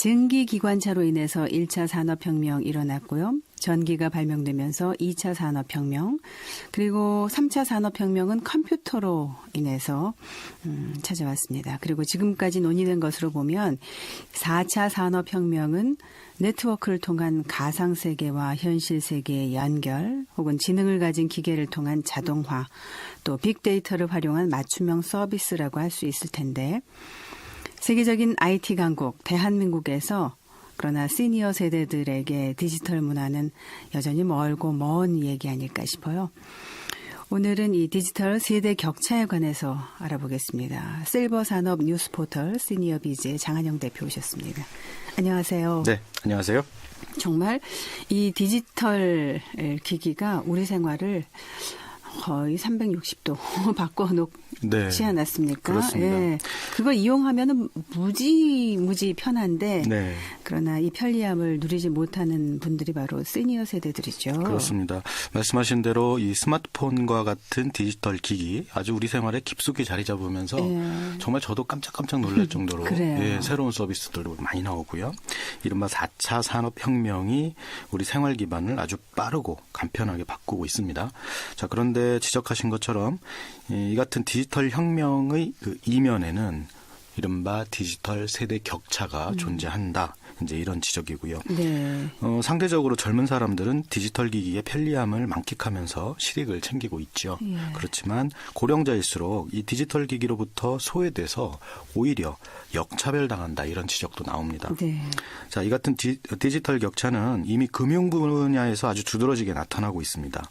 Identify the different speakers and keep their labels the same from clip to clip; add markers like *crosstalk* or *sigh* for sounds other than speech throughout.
Speaker 1: 증기 기관차로 인해서 1차 산업혁명 일어났고요. 전기가 발명되면서 2차 산업혁명, 그리고 3차 산업혁명은 컴퓨터로 인해서 음, 찾아왔습니다. 그리고 지금까지 논의된 것으로 보면 4차 산업혁명은 네트워크를 통한 가상 세계와 현실 세계의 연결, 혹은 지능을 가진 기계를 통한 자동화, 또 빅데이터를 활용한 맞춤형 서비스라고 할 수 있을 텐데, 세계적인 IT 강국 대한민국에서 그러나 시니어 세대들에게 디지털 문화는 여전히 멀고 먼 얘기 아닐까 싶어요. 오늘은 이 디지털 세대 격차에 관해서 알아보겠습니다. 실버 산업 뉴스 포털 시니어 비즈의 장한영 대표 오셨습니다. 안녕하세요.
Speaker 2: 네, 안녕하세요.
Speaker 1: 정말 이 디지털 기기가 우리 생활을 거의 360도 *laughs* 바꿔놓지
Speaker 2: 네,
Speaker 1: 않았습니까?
Speaker 2: 그렇습니다.
Speaker 1: 예. 그걸 이용하면은 무지 무지 편한데
Speaker 2: 네,
Speaker 1: 그러나 이 편리함을 누리지 못하는 분들이 바로 시니어 세대들이죠.
Speaker 2: 그렇습니다. 말씀하신 대로 이 스마트폰과 같은 디지털 기기 아주 우리 생활에 깊숙이 자리 잡으면서
Speaker 1: 예.
Speaker 2: 정말 저도 깜짝깜짝 놀랄 *laughs* 정도로. 예, 새로운 서비스들도 많이 나오고요. 이른바 4차 산업혁명이 우리 생활 기반을 아주 빠르고 간편하게 바꾸고 있습니다. 자, 그런데 지적하신 것처럼 이 같은 디지털 혁명의 그 이면에는 이른바 디지털 세대 격차가 존재한다. 이제 이런 지적이고요.
Speaker 1: 네.
Speaker 2: 어, 상대적으로 젊은 사람들은 디지털 기기의 편리함을 만끽하면서 실익을 챙기고 있죠.
Speaker 1: 예.
Speaker 2: 그렇지만 고령자일수록 이 디지털 기기로부터 소외돼서 오히려 역차별 당한다 이런 지적도 나옵니다.
Speaker 1: 네.
Speaker 2: 자, 이 같은 디, 디지털 격차는 이미 금융 분야에서 아주 두드러지게 나타나고 있습니다.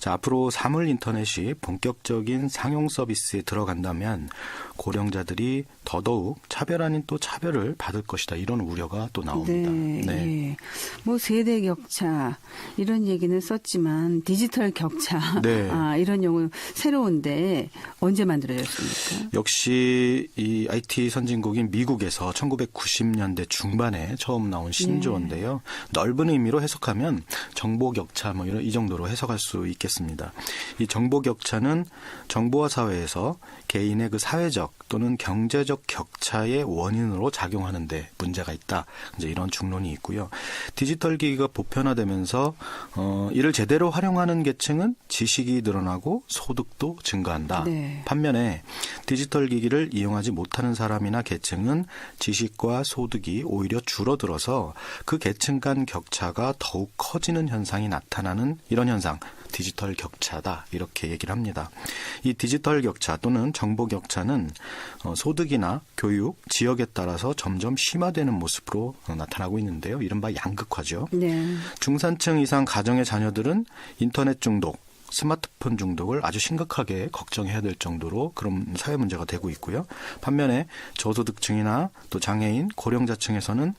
Speaker 2: 자, 앞으로 사물 인터넷이 본격적인 상용 서비스에 들어간다면 고령자들이 더더욱 차별 아닌 또 차별을 받을 것이다. 이런 우려가 또 나옵니다.
Speaker 1: 네. 예. 뭐 세대 격차 이런 얘기는 썼지만 디지털 격차 *laughs*
Speaker 2: 네.
Speaker 1: 아, 이런 용어 새로운데 언제 만들어졌습니까?
Speaker 2: 역시 이 IT 선진국인 미국에서 1990년대 중반에 처음 나온 신조어인데요. 넓은 의미로 해석하면 정보 격차 뭐 이런 이 정도로 해석할 수 있겠습니다. 이 정보 격차는 정보화 사회에서 개인의 그 사회적 또는 경제적 격차의 원인으로 작용하는데 문제가 있다. 이제 이런 중론이 있고요. 디지털 기기가 보편화되면서 어, 이를 제대로 활용하는 계층은 지식이 늘어나고 소득도 증가한다.
Speaker 1: 네.
Speaker 2: 반면에 디지털 기기를 이용하지 못하는 사람이나 계층은 지식과 소득이 오히려 줄어들어서 그 계층 간 격차가 더욱 커지는 현상이 나타나는 이런 현상. 디지털 격차다 이렇게 얘기를 합니다. 이 디지털 격차 또는 정보 격차는 어, 소득이나 교육, 지역에 따라서 점점 심화되는 모습으로 어, 나타나고 있는데요. 이른바 양극화죠.
Speaker 1: 네.
Speaker 2: 중산층 이상 가정의 자녀들은 인터넷 중독, 스마트폰 중독을 아주 심각하게 걱정해야 될 정도로 그런 사회 문제가 되고 있고요. 반면에 저소득층이나 또 장애인, 고령자층에서는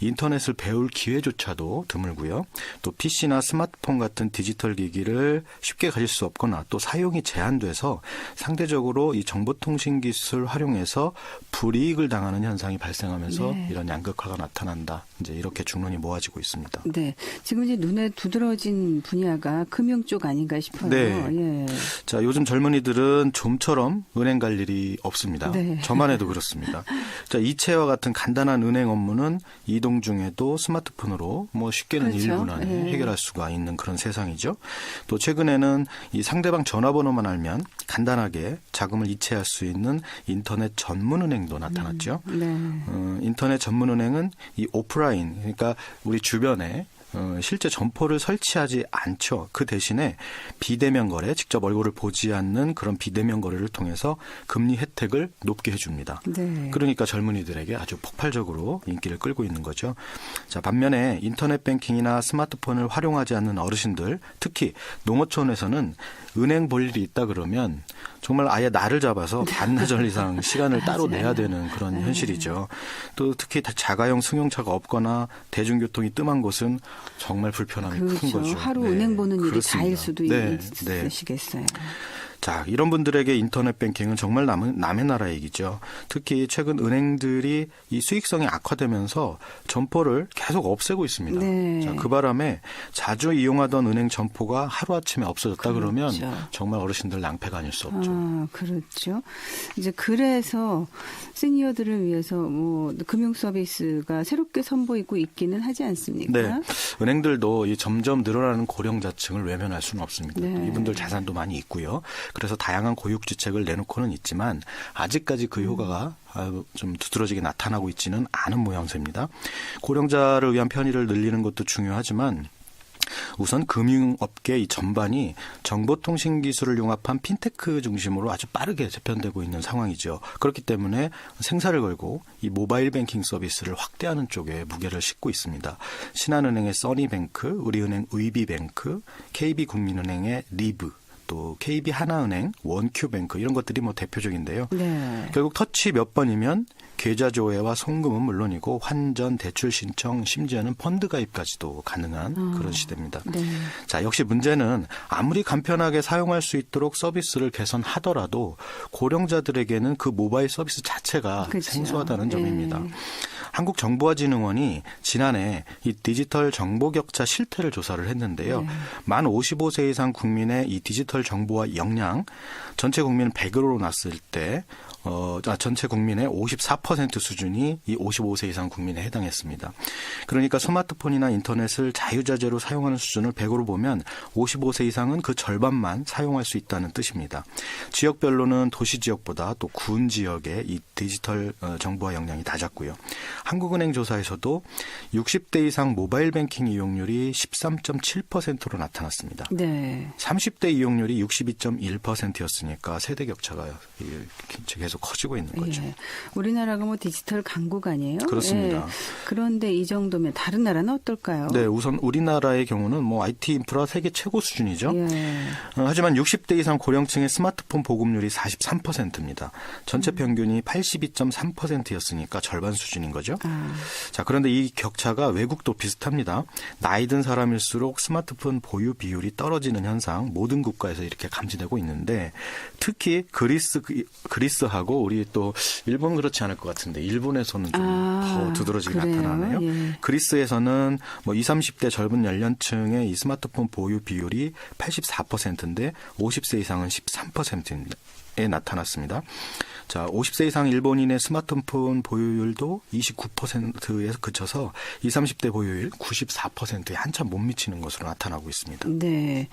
Speaker 2: 인터넷을 배울 기회조차도 드물고요. 또 PC나 스마트폰 같은 디지털 기기를 쉽게 가질 수 없거나 또 사용이 제한돼서 상대적으로 이 정보통신 기술 활용해서 불이익을 당하는 현상이 발생하면서
Speaker 1: 네.
Speaker 2: 이런 양극화가 나타난다. 이제 이렇게 중론이 모아지고 있습니다.
Speaker 1: 네. 지금 이제 눈에 두드러진 분야가 금융 쪽 아닌가 싶 어요.
Speaker 2: 네.
Speaker 1: 예.
Speaker 2: 자, 요즘 젊은이들은 좀처럼 은행 갈 일이 없습니다.
Speaker 1: 네.
Speaker 2: 저만 해도 그렇습니다. 자, 이체와 같은 간단한 은행 업무는 이동 중에도 스마트폰으로 뭐 쉽게는
Speaker 1: 그렇죠.
Speaker 2: 1분 안에
Speaker 1: 네.
Speaker 2: 해결할 수가 있는 그런 세상이죠. 또 최근에는 이 상대방 전화번호만 알면 간단하게 자금을 이체할 수 있는 인터넷 전문 은행도 나타났죠.
Speaker 1: 네.
Speaker 2: 어, 인터넷 전문 은행은 이 오프라인 그러니까 우리 주변에 어, 실제 점포를 설치하지 않죠. 그 대신에 비대면 거래, 직접 얼굴을 보지 않는 그런 비대면 거래를 통해서 금리 혜택을 높게 해줍니다.
Speaker 1: 네.
Speaker 2: 그러니까 젊은이들에게 아주 폭발적으로 인기를 끌고 있는 거죠. 자, 반면에 인터넷 뱅킹이나 스마트폰을 활용하지 않는 어르신들, 특히 농어촌에서는 은행 볼 일이 있다 그러면 정말 아예 날을 잡아서 *laughs* 반나절 이상 시간을 따로. 내야 되는 그런
Speaker 1: 네.
Speaker 2: 현실이죠. 또 특히 다 자가용 승용차가 없거나 대중교통이 뜸한 곳은 정말 불편함이 큰
Speaker 1: 그렇죠.
Speaker 2: 거죠.
Speaker 1: 하루
Speaker 2: 네,
Speaker 1: 은행 보는 일이
Speaker 2: 그렇습니다.
Speaker 1: 다일 수도
Speaker 2: 네, 네.
Speaker 1: 있으시겠어요.
Speaker 2: 자, 이런 분들에게 인터넷 뱅킹은 정말 남은, 남의 나라 얘기죠. 특히 최근 은행들이 이 수익성이 악화되면서 점포를 계속 없애고 있습니다.
Speaker 1: 네.
Speaker 2: 자, 그 바람에 자주 이용하던 은행 점포가 하루아침에 없어졌다 그러면
Speaker 1: 그렇죠.
Speaker 2: 정말 어르신들 낭패가 아닐 수 없죠.
Speaker 1: 아, 그렇죠. 이제 그래서 시니어들을 위해서 뭐 금융 서비스가 새롭게 선보이고 있기는 하지 않습니까?
Speaker 2: 네. 은행들도 이 점점 늘어나는 고령자층을 외면할 수는 없습니다.
Speaker 1: 네.
Speaker 2: 이분들 자산도 많이 있고요. 그래서 다양한 고육 지책을 내놓고는 있지만 아직까지 그 효과가 아유, 좀 두드러지게 나타나고 있지는 않은 모양새입니다. 고령자를 위한 편의를 늘리는 것도 중요하지만 우선 금융업계 이 전반이 정보통신 기술을 융합한 핀테크 중심으로 아주 빠르게 재편되고 있는 상황이죠. 그렇기 때문에 생사를 걸고 이 모바일 뱅킹 서비스를 확대하는 쪽에 무게를 싣고 있습니다. 신한은행의 써니뱅크, 우리은행 의비뱅크, KB국민은행의 리브, 또 KB 하나은행, 원큐뱅크 이런 것들이 뭐 대표적인데요.
Speaker 1: 네.
Speaker 2: 결국 터치 몇 번이면 계좌 조회와 송금은 물론이고 환전, 대출 신청, 심지어는 펀드 가입까지도 가능한 그런 시대입니다.
Speaker 1: 네.
Speaker 2: 자, 역시 문제는 아무리 간편하게 사용할 수 있도록 서비스를 개선하더라도 고령자들에게는 그 모바일 서비스 자체가
Speaker 1: 그렇죠.
Speaker 2: 생소하다는 점입니다.
Speaker 1: 네.
Speaker 2: 한국정보화진흥원이 지난해 이 디지털 정보 격차 실태를 조사를 했는데요.
Speaker 1: 네.
Speaker 2: 만 55세 이상 국민의 이 디지털 정보화 역량 전체 국민 100으로 났을 때 어, 아, 전체 국민의 54% 수준이 이 55세 이상 국민에 해당했습니다. 그러니까 스마트폰이나 인터넷을 자유자재로 사용하는 수준을 100으로 보면 55세 이상은 그 절반만 사용할 수 있다는 뜻입니다. 지역별로는 도시 지역보다 또 군 지역의 이 디지털 어, 정보화 역량이 낮았고요. 한국은행 조사에서도 60대 이상 모바일 뱅킹 이용률이 13.7%로 나타났습니다.
Speaker 1: 네.
Speaker 2: 30대 이용률이 62.1%였으니 까 세대 격차가 이- 계속 커지고 있는 거죠.
Speaker 1: 예. 우리나라가 뭐 디지털 강국 아니에요?
Speaker 2: 그렇습니다.
Speaker 1: 예. 그런데 이 정도면 다른 나라는 어떨까요?
Speaker 2: 네, 우선 우리나라의 경우는 뭐 IT 인프라 세계 최고 수준이죠.
Speaker 1: 예.
Speaker 2: 어, 하지만 60대 이상 고령층의 스마트폰 보급률이 43%입니다. 전체 평균이 82.3%였으니까 절반 수준인 거죠.
Speaker 1: 아,
Speaker 2: 자, 그런데 이 격차가 외국도 비슷합니다. 나이 든 사람일수록 스마트폰 보유 비율이 떨어지는 현상 모든 국가에서 이렇게 감지되고 있는데 특히 그리스 그리스하고 우리 또 일본 그렇지 않을 것 같은데 일본에서는 좀
Speaker 1: 아,
Speaker 2: 더 두드러지게
Speaker 1: 그래요?
Speaker 2: 나타나네요.
Speaker 1: 예.
Speaker 2: 그리스에서는 뭐 20, 30대 젊은 연령층의 이 스마트폰 보유 비율이 84%인데 50세 이상은 13%에 나타났습니다. 자, 50세 이상 일본인의 스마트폰 보유율도 29%에서 그쳐서 20, 30대 보유율 94%에 한참 못 미치는 것으로 나타나고 있습니다.
Speaker 1: 네.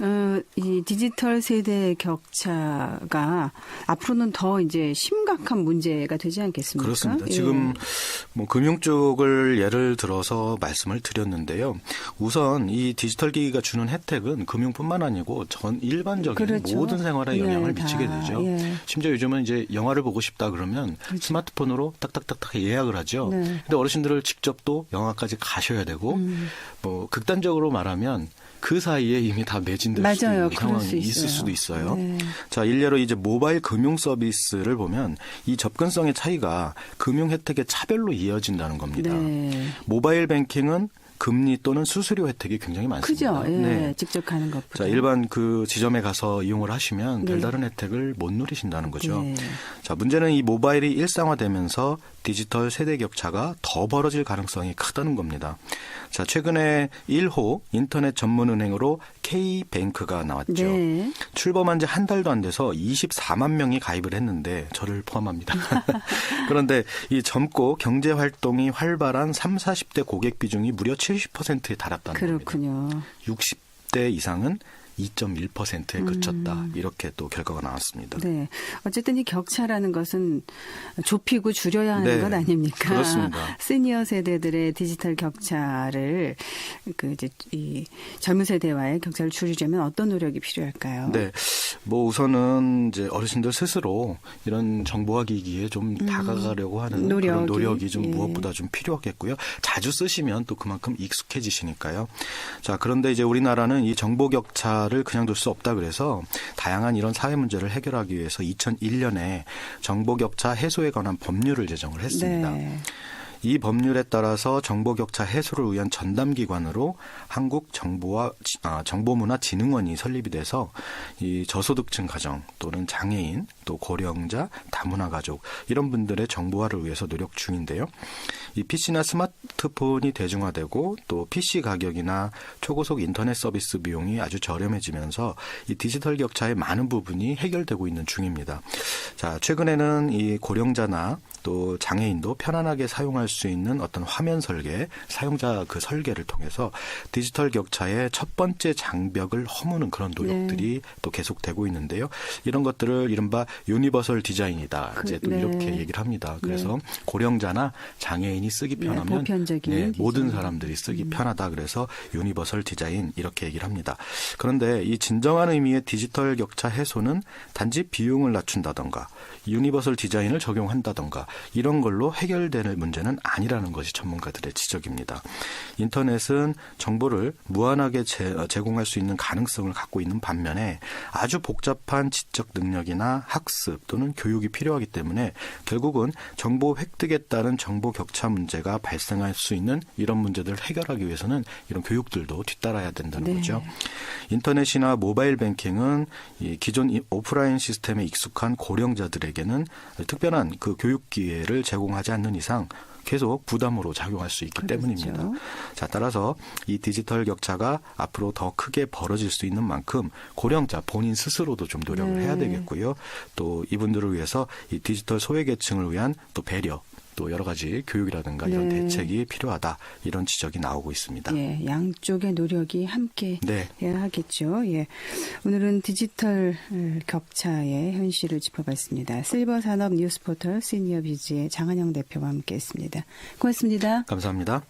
Speaker 1: 어, 이 디지털 세대 격차가 앞으로는 더 이제 심각한 문제가 되지 않겠습니까?
Speaker 2: 그렇습니다.
Speaker 1: 예.
Speaker 2: 지금 뭐 금융 쪽을 예를 들어서 말씀을 드렸는데요. 우선 이 디지털 기기가 주는 혜택은 금융뿐만 아니고 전 일반적인
Speaker 1: 그렇죠.
Speaker 2: 모든 생활에 영향을
Speaker 1: 예, 다.
Speaker 2: 미치게 되죠.
Speaker 1: 예.
Speaker 2: 심지어 요즘은 이제 영화를 보고 싶다 그러면 스마트폰으로 딱딱딱딱 예약을 하죠.
Speaker 1: 네.
Speaker 2: 근데 어르신들을 직접 또 영화까지 가셔야 되고
Speaker 1: 음.
Speaker 2: 뭐 극단적으로 말하면 그 사이에 이미 다 매진될 수도
Speaker 1: 맞아요.
Speaker 2: 있는
Speaker 1: 그럴
Speaker 2: 상황이
Speaker 1: 수
Speaker 2: 있을. 수도 있어요.
Speaker 1: 네.
Speaker 2: 자, 일례로 이제 모바일 금융 서비스를 보면 이 접근성의 차이가 금융 혜택의 차별로 이어진다는 겁니다.
Speaker 1: 네.
Speaker 2: 모바일 뱅킹은 금리 또는 수수료 혜택이 굉장히 많습니다.
Speaker 1: 크죠? 예.
Speaker 2: 네.
Speaker 1: 직접 가는 것보다.
Speaker 2: 자, 일반 그 지점에 가서 이용을 하시면
Speaker 1: 네.
Speaker 2: 별다른 혜택을 못 누리신다는 거죠.
Speaker 1: 네.
Speaker 2: 자, 문제는 이 모바일이 일상화되면서 디지털 세대 격차가 더 벌어질 가능성이 크다는 겁니다. 자, 최근에 1호 인터넷 전문 은행으로 K뱅크가 나왔죠.
Speaker 1: 네.
Speaker 2: 출범한 지 한 달도 안 돼서 24만 명이 가입을 했는데 저를 포함합니다. *laughs* 그런데 이 젊고 경제 활동이 활발한 3, 40대 고객 비중이 무려 70%에 달았다는 겁니다.
Speaker 1: 그렇군요.
Speaker 2: 60대 이상은 2.1%에 그쳤다. 이렇게 또 결과가 나왔습니다.
Speaker 1: 음. 네. 어쨌든 이 격차라는 것은 좁히고 줄여야 하는
Speaker 2: 네,
Speaker 1: 것 아닙니까?
Speaker 2: 그렇습니다.
Speaker 1: 시니어 세대들의 디지털 격차를 그 이제 이 젊은 세대와의 격차를 줄이려면 어떤 노력이 필요할까요?
Speaker 2: 네. 뭐 우선은 이제 어르신들 스스로 이런 정보화 기기에 좀 다가가려고 하는 그런
Speaker 1: 음. 노력이,
Speaker 2: 노력이 좀
Speaker 1: 예.
Speaker 2: 무엇보다 좀 필요하겠고요. 자주 쓰시면 또 그만큼 익숙해지시니까요. 자, 그런데 이제 우리나라는 이 정보 격차 를 그냥 둘 수 없다 그래서 다양한 이런 사회 문제를 해결하기 위해서 2001년에 정보 격차 해소에 관한 법률을 제정을 했습니다.
Speaker 1: 네.
Speaker 2: 이 법률에 따라서 정보 격차 해소를 위한 전담 기관으로 한국 정보와 지- 아, 정보문화진흥원이 설립이 돼서 이 저소득층 가정 또는 장애인 또 고령자 다문화 가족 이런 분들의 정보화를 위해서 노력 중인데요. 이 PC나 스마트폰이 대중화되고 또 PC 가격이나 초고속 인터넷 서비스 비용이 아주 저렴해지면서 이 디지털 격차의 많은 부분이 해결되고 있는 중입니다. 자, 최근에는 이 고령자나 또 장애인도 편안하게 사용할 수 있는 어떤 화면 설계, 사용자 그 설계를 통해서 디지털 격차의 첫 번째 장벽을 허무는 그런 노력들이 또 계속되고 있는데요. 이런 것들을 이른바 유니버설 디자인이다.
Speaker 1: 그-
Speaker 2: 이제 또
Speaker 1: 네.
Speaker 2: 이렇게 얘기를 합니다. 그래서 고령자나 장애인이 쓰기
Speaker 1: 네,
Speaker 2: 편하면 네, 모든. 사람들이 쓰기 편하다. 그래서 유니버설 디자인 이렇게 얘기를 합니다. 그런데 이 진정한 의미의 디지털 격차 해소는 단지 비용을 낮춘다던가 유니버설 디자인을 적용한다던가 이런 걸로 해결되는 문제는 아니라는 것이 전문가들의 지적입니다. 인터넷은 정보를 무한하게 제, 공할 수 있는 가능성을 갖고 있는 반면에 아주 복잡한 지적 능력이나 학습 또는 교육이 필요하기 때문에 결국은 정보 획득에 따른 정보 격차 문제가 발생할 수 있는 이런 문제들을 해결하기 위해서는 이런 교육들도 뒤따라야 된다는
Speaker 1: 네.
Speaker 2: 거죠. 인터넷이나 모바일 뱅킹은 이 기존 이 오프라인 시스템에 익숙한 고령자들에게는 특별한 그 교육 기회를 제공하지 않는 이상 계속 부담으로 작용할 수 있기
Speaker 1: 그렇죠.
Speaker 2: 때문입니다. 자, 따라서 이 디지털 격차가 앞으로 더 크게 벌어질 수 있는 만큼 고령자 본인 스스로도 좀 노력을
Speaker 1: 네.
Speaker 2: 해야 되겠고요. 또 이분들을 위해서 이 디지털 소외계층을 위한 또 배려 또 여러 가지 교육이라든가 이런
Speaker 1: 네.
Speaker 2: 대책이 필요하다 이런 지적이 나오고 있습니다.
Speaker 1: 예, 양쪽의 노력이 함께
Speaker 2: 네.
Speaker 1: 해야 하겠죠. 예. 오늘은 디지털 음, 격차의 현실을 짚어봤습니다. 실버 산업 뉴스 포털 시니어 비즈의 장한영 대표와 함께 했습니다. 고맙습니다.
Speaker 2: 감사합니다.